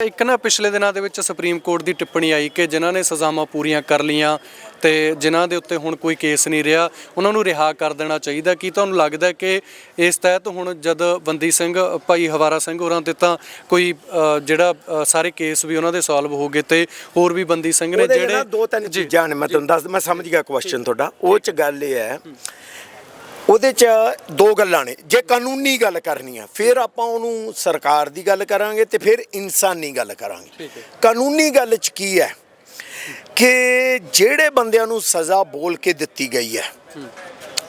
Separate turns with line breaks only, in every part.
ਇੱਕ ਨਾ ਪਿਛਲੇ ਦਿਨਾਂ ਦੇ ਵਿੱਚ ਸੁਪਰੀਮ ਕੋਰਟ ਦੀ ਟਿੱਪਣੀ ਆਈ ਕਿ ਜਿਨ੍ਹਾਂ ਨੇ ਸਜ਼ਾਵਾਂ ਪੂਰੀਆਂ ਕਰ ਲੀਆਂ ਤੇ ਜਿਨ੍ਹਾਂ ਦੇ ਉੱਤੇ ਹੁਣ ਕੋਈ ਕੇਸ ਨਹੀਂ ਰਿਹਾ ਉਹਨਾਂ ਨੂੰ ਰਿਹਾ ਕਰ ਦੇਣਾ ਚਾਹੀਦਾ। ਕੀ ਤੁਹਾਨੂੰ ਲੱਗਦਾ ਕਿ ਇਸ ਤਹਿਤ ਹੁਣ ਜਦ ਬੰਦੀ ਸਿੰਘ ਭਾਈ ਹਵਾਰਾ ਸਿੰਘ ਹੋਰਾਂ ਤੇ ਤਾਂ ਕੋਈ ਅ, ਜਿਹੜਾ ਅ, ਸਾਰੇ ਕੇਸ ਵੀ ਉਹਨਾਂ ਦੇ ਸੋਲਵ ਹੋ ਗਏ ਤੇ ਹੋਰ ਵੀ ਬੰਦੀ ਸਿੰਘ ਨੇ
ਉਹਦੇ
ਜਿਹੜੇ
ਦੋ ਤਿੰਨ ਚੀਜ਼ਾਂ ਨੇ ਮੈਂ ਤੁਹਾਨੂੰ ਦੱਸ ਮੈਂ ਸਮਝ ਗਿਆ ਕੁਐਸਚਨ ਤੁਹਾਡਾ। ਉਹ ਚ ਗੱਲ ਇਹ ਹੈ ਉਹਦੇ ਚ ਦੋ ਗੱਲਾਂ ਨੇ। ਜੇ ਕਾਨੂੰਨੀ ਗੱਲ ਕਰਨੀ ਆ ਫਿਰ ਆਪਾਂ ਉਹਨੂੰ ਸਰਕਾਰ ਦੀ ਗੱਲ ਕਰਾਂਗੇ ਤੇ ਫਿਰ ਇਨਸਾਨੀ ਗੱਲ ਕਰਾਂਗੇ। ਕਾਨੂੰਨੀ ਗੱਲ ਚ ਕੀ ਹੈ ਕਿ ਜਿਹੜੇ ਬੰਦਿਆਂ ਨੂੰ ਸਜ਼ਾ ਬੋਲ ਕੇ ਦਿੱਤੀ ਗਈ ਹੈ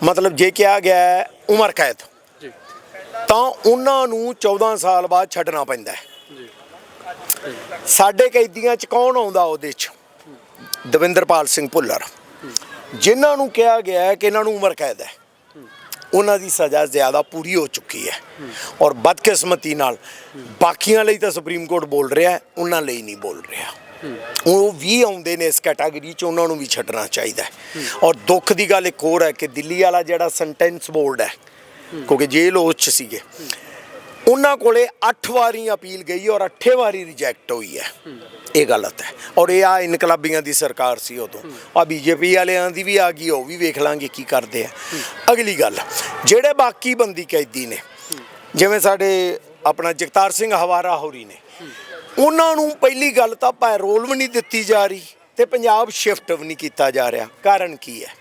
ਮਤਲਬ ਜੇ ਕਿਹਾ ਗਿਆ ਉਮਰ ਕੈਦ ਤਾਂ ਉਹਨਾਂ ਨੂੰ 14 ਸਾਲ ਬਾਅਦ ਛੱਡਣਾ ਪੈਂਦਾ ਹੈ। ਸਾਡੇ ਕੈਦੀਆਂ ਚ ਕੌਣ ਆਉਂਦਾ ਉਹਦੇ ਚ? ਦਵਿੰਦਰਪਾਲ ਸਿੰਘ ਭੁੱਲਰ। ਜਿਨ੍ਹਾਂ ਨੂੰ ਕਿਹਾ ਗਿਆ ਕਿ ਇਹਨਾਂ ਨੂੰ ਉਮਰ ਕੈਦ ਹੈ। ਉਹਨਾਂ ਦੀ ਸਜ਼ਾ ਜ਼ਿਆਦਾ ਪੂਰੀ ਹੋ ਚੁੱਕੀ ਹੈ। ਔਰ ਬਦਕਿਸਮਤੀ ਨਾਲ ਬਾਕੀਆਂ ਲਈ ਤਾਂ ਸੁਪਰੀਮ ਕੋਰਟ ਬੋਲ ਰਿਹਾ ਹੈ, ਉਹਨਾਂ ਲਈ ਨਹੀਂ ਬੋਲ ਰਿਹਾ। ਉਹ ਵੀ ਆਉਂਦੇ ਨੇ ਇਸ ਕੈਟਾਗਰੀ ਚ, ਉਹਨਾਂ ਨੂੰ ਵੀ ਛੱਡਣਾ ਚਾਹੀਦਾ ਹੈ। ਔਰ ਦੁੱਖ ਦੀ ਗੱਲ ਇੱਕ ਹੋਰ ਹੈ ਕਿ ਦਿੱਲੀ ਵਾਲਾ ਜਿਹੜਾ ਸੈਂਟੈਂਸ ਬੋਰਡ ਹੈ, ਕਿਉਂਕਿ ਜੇਲ੍ਹ ਉਹ 'ਚ ਸੀਗੇ ਉਹਨਾਂ ਕੋਲੇ 8 ਵਾਰੀ ਅਪੀਲ ਗਈ ਔਰ 8 ਵਾਰੀ ਰਿਜੈਕਟ ਹੋਈ ਹੈ। ਇਹ ਗਲਤ ਹੈ। ਔਰ ਇਹ ਆ ਇਨਕਲਾਬੀਆਂ ਦੀ ਸਰਕਾਰ ਸੀ ਉਦੋਂ। ਆ ਬੀਜੇਪੀ ਵਾਲਿਆਂ ਦੀ ਵੀ ਆ ਗਈ, ਉਹ ਵੀ ਵੇਖ ਲਾਂਗੇ ਕੀ ਕਰਦੇ ਆ। ਅਗਲੀ ਗੱਲ, ਜਿਹੜੇ ਬਾਕੀ ਬੰਦੀ ਕੈਦੀ ਨੇ, ਜਿਵੇਂ ਸਾਡੇ ਆਪਣਾ ਜਗਤਾਰ ਸਿੰਘ ਹਵਾਰਾ ਹੋਰੀ ਨੇ, ਉਹਨਾਂ ਨੂੰ ਪਹਿਲੀ ਗੱਲ ਤਾਂ ਪੈਰੋਲ ਵੀ ਨਹੀਂ ਦਿੱਤੀ ਜਾ ਰਹੀ ਤੇ ਪੰਜਾਬ ਸ਼ਿਫਟ ਵੀ ਨਹੀਂ ਕੀਤਾ ਜਾ ਰਿਹਾ। ਕਾਰਨ ਕੀ ਹੈ?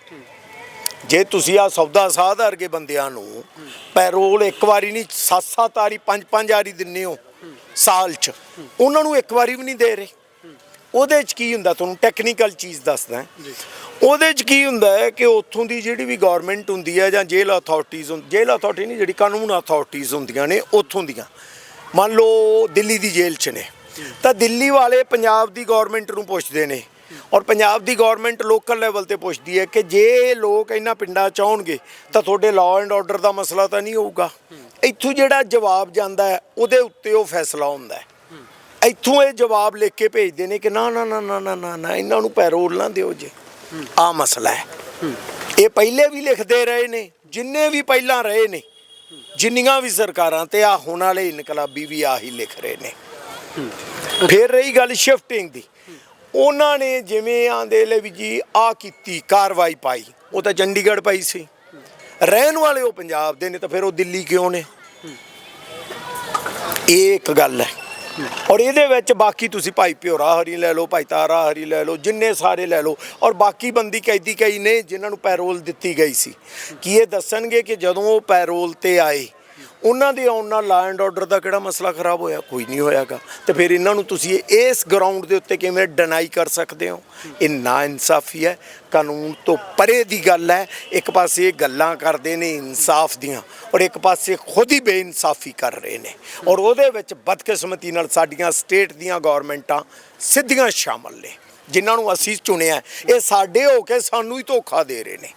ਜੇ ਤੁਸੀਂ ਆ ਸੌਦਾ ਸਾਧ ਵਰਗੇ ਬੰਦਿਆਂ ਨੂੰ ਪੈਰੋਲ ਇੱਕ ਵਾਰੀ ਨਹੀਂ ਸੱਤ ਸੱਤ ਵਾਰੀ ਪੰਜ ਪੰਜ ਵਾਰੀ ਦਿੰਨੇ ਹੋ ਸਾਲ 'ਚ ਉਹਨਾਂ ਨੂੰ ਇੱਕ ਵਾਰੀ ਵੀ ਨਹੀਂ ਦੇ ਰਹੇ। ਉਹਦੇ 'ਚ ਕੀ ਹੁੰਦਾ? ਤੁਹਾਨੂੰ ਟੈਕਨੀਕਲ ਚੀਜ਼ ਦੱਸਦਾ। ਉਹਦੇ 'ਚ ਕੀ ਹੁੰਦਾ ਹੈ ਕਿ ਉੱਥੋਂ ਦੀ ਜਿਹੜੀ ਵੀ ਗਵਰਨਮੈਂਟ ਹੁੰਦੀ ਹੈ ਜਾਂ ਜੇਲ੍ਹ ਅਥਾਰਟੀਆਂ ਜੇਲ੍ਹ ਅਥਾਰਟੀ ਨਹੀਂ ਜਿਹੜੀ ਕਾਨੂੰਨ ਅਥਾਰਟੀਆਂ ਹੁੰਦੀਆਂ ਨੇ ਉੱਥੋਂ ਦੀਆਂ। ਮੰਨ ਲਓ ਦਿੱਲੀ ਦੀ ਜੇਲ੍ਹ 'ਚ ਨੇ। ਤਾਂ ਦਿੱਲੀ ਵਾਲੇ ਪੰਜਾਬ ਦੀ ਗਵਰਨਮੈਂਟ ਨੂੰ ਪੁੱਛਦੇ ਨੇ ਔਰ ਪੰਜਾਬ ਦੀ ਗਵਰਨਮੈਂਟ ਲੋਕਲ ਲੈਵਲ ਤੇ ਪੁੱਛਦੀ ਹੈ ਕਿ ਜੇ ਲੋਕ ਇਹਨਾਂ ਪਿੰਡਾਂ ਚ ਆਉਣਗੇ ਤਾਂ ਤੁਹਾਡੇ ਲਾਅ ਐਂਡ ਆਰਡਰ ਦਾ ਮਸਲਾ ਤਾਂ ਨਹੀਂ ਹੋਊਗਾ। ਇੱਥੋਂ ਜਿਹੜਾ ਜਵਾਬ ਜਾਂਦਾ ਹੈ ਉਹਦੇ ਉੱਤੇ ਉਹ ਫੈਸਲਾ ਹੁੰਦਾ ਹੈ। ਇੱਥੋਂ ਇਹ ਜਵਾਬ ਲਿਖ ਕੇ ਭੇਜਦੇ ਨੇ ਕਿ ਨਾ ਨਾ ਨਾ ਨਾ ਨਾ ਨਾ ਨਾ ਇਹਨਾਂ ਨੂੰ ਪੈਰੋਲ ਨਾ ਦਿਓ ਜੇ। ਆ ਮਸਲਾ ਹੈ। ਇਹ ਪਹਿਲੇ ਵੀ ਲਿਖਦੇ ਰਹੇ ਨੇ ਜਿੰਨੇ ਵੀ ਪਹਿਲਾਂ ਰਹੇ ਨੇ ਜਿੰਨੀਆਂ ਵੀ ਸਰਕਾਰਾਂ ਤੇ ਆ ਹੁਣ ਵਾਲੇ ਇਨਕਲਾਬੀ ਵੀ ਆਹੀ ਲਿਖ ਰਹੇ ਨੇ। ਫਿਰ ਰਹੀ ਗੱਲ ਸ਼ਿਫਟਿੰਗ ਦੀ। ਉਹਨਾਂ ਨੇ ਜਿਵੇਂ ਆਂਦੇ ਲੈ ਵੀ ਜੀ ਆ ਕੀਤੀ, ਕਾਰਵਾਈ ਪਾਈ। ਉਹ ਤਾਂ ਚੰਡੀਗੜ੍ਹ ਪਾਈ ਸੀ। ਰਹਿਣ ਵਾਲੇ ਉਹ ਪੰਜਾਬ ਦੇ ਨੇ ਤਾਂ ਫਿਰ ਉਹ ਦਿੱਲੀ ਕਿਉਂ ਨੇ? ਇਹ ਇੱਕ ਗੱਲ ਹੈ। ਔਰ ਇਹਦੇ ਵਿੱਚ ਬਾਕੀ ਤੁਸੀਂ ਭਾਈ ਪਿਓਰਾ ਹਰੀ ਲੈ ਲਓ, ਭਾਈ ਤਾਰਾ ਹਰੀ ਲੈ ਲਓ, ਜਿੰਨੇ ਸਾਰੇ ਲੈ ਲਓ। ਔਰ ਬਾਕੀ ਬੰਦੀ ਕੈਦੀ ਕਈ ਨੇ ਜਿਨ੍ਹਾਂ ਨੂੰ ਪੈਰੋਲ ਦਿੱਤੀ ਗਈ ਸੀ। ਕੀ ਇਹ ਦੱਸਣਗੇ ਕਿ ਜਦੋਂ ਉਹ ਪੈਰੋਲ ਤੇ ਆਏ ਉਹਨਾਂ ਦੇ ਆਉਣ ਨਾਲ ਲਾ ਐਂਡ ਆਰਡਰ ਦਾ ਕਿਹੜਾ ਮਸਲਾ ਖਰਾਬ ਹੋਇਆ? ਕੋਈ ਨਹੀਂ ਹੋਇਆਗਾ। ਤੇ ਫਿਰ ਇਹਨਾਂ ਨੂੰ ਤੁਸੀਂ ਇਸ ਗਰਾਊਂਡ ਦੇ ਉੱਤੇ ਕਿਵੇਂ ਡਿਨਾਈ ਕਰ ਸਕਦੇ ਹੋ? ਇਹ ਨਾ ਇਨਸਾਫੀ ਹੈ। ਕਾਨੂੰਨ ਤੋਂ ਪਰੇ ਦੀ ਗੱਲ ਹੈ। ਇੱਕ ਪਾਸੇ ਗੱਲਾਂ ਕਰਦੇ ਨੇ ਇਨਸਾਫ ਦੀਆਂ ਔਰ ਇੱਕ ਪਾਸੇ ਖੁਦ ਹੀ ਬੇਇਨਸਾਫੀ ਕਰ ਰਹੇ ਨੇ। ਔਰ ਉਹਦੇ ਵਿੱਚ ਬਦਕਿਸਮਤੀ ਨਾਲ ਸਾਡੀਆਂ ਸਟੇਟ ਦੀਆਂ ਗਵਰਨਮੈਂਟਾਂ ਸਿੱਧੀਆਂ ਸ਼ਾਮਲ ਨੇ। ਜਿਨ੍ਹਾਂ ਨੂੰ ਅਸੀਂ ਚੁਣਿਆ ਇਹ ਸਾਡੇ ਹੋ ਕੇ ਸਾਨੂੰ ਹੀ ਧੋਖਾ ਦੇ ਰਹੇ ਨੇ।